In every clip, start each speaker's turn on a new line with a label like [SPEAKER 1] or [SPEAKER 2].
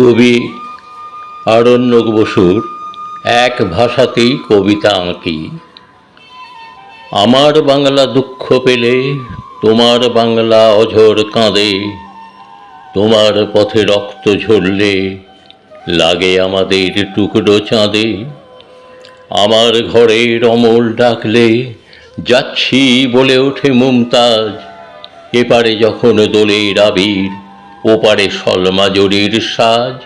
[SPEAKER 1] কবি আরণ্যক বসুর এক ভাষাতেই কবিতা আঁকি। আমার বাংলা দুঃখ পেলে, তোমার বাংলা অঝর কাঁদে, তোমার পথে রক্ত ঝরলে, লাগে আমাদের টুকরো চাঁদে। আমার ঘরের অমল ডাকলে, যাচ্ছি বলে ওঠে মুমতাজ, এপারে যখন দোলের আবির ওপারে সলমা জরির সাজ।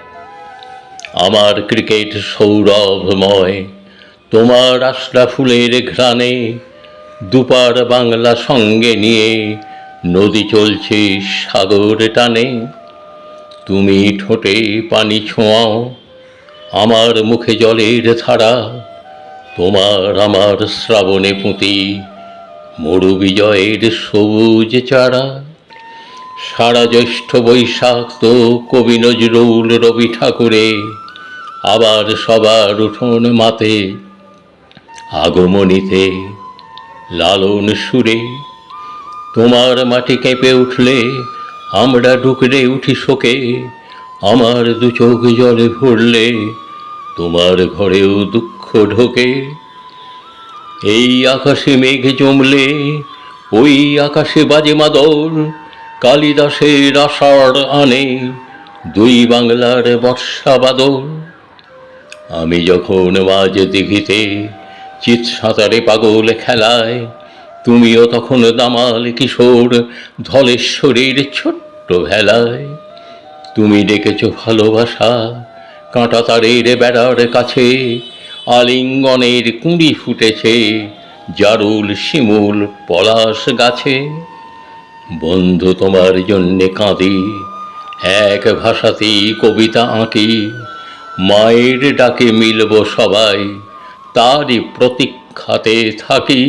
[SPEAKER 1] আমার ক্রিকেট সৌরভময়, তোমার আশরা ফুলের ঘ্রাণে দুপার বাংলা সঙ্গে নিয়ে নদী চলছে সাগর টানে। তুমি ঠোঁটে পানি ছোঁয়াও, আমার মুখে জলের ধারা। তোমার আমার শ্রাবণে পুঁতি মরু বিজয়ের সবুজ চারা। সারা জ্যৈষ্ঠ বৈশাখ তো কবি নজরুল রবি ঠাকুরে। আবার সবার উঠোন মাতে, আগমনীতে, লালন সুরে। তোমার মাটি কেঁপে উঠলে আমরা ডুকরে উঠি শোকে, আমার দু চোখ জলে ভরলে তোমার ঘরেও দুঃখ ঢোকে। এই আকাশে মেঘ জমলে, ওই আকাশে বাজে মাদল কালিদাসের আষাঢ় আনে দুই বাংলার বর্ষা বাদল। আমি যখন মাঝ দিঘিতে চিত সাঁতারে পাগল খেলায়, তুমিও তখন দামাল কিশোর ধলেশ্বরীর ছোট্ট ভেলায়। তুমি ডেকেছ ভালোবাসা কাঁটা তারের বেড়ার কাছে, আলিঙ্গনের কুঁড়ি ফুটেছে জারুল শিমুল পলাশ গাছে। বন্ধু তোমার জন্যে কাঁদি, এক ভাষাতেই কবিতা আঁকি। মায়ের ডাকে মিলব সবাই, তারই প্রতীক্ষাতে থাকি।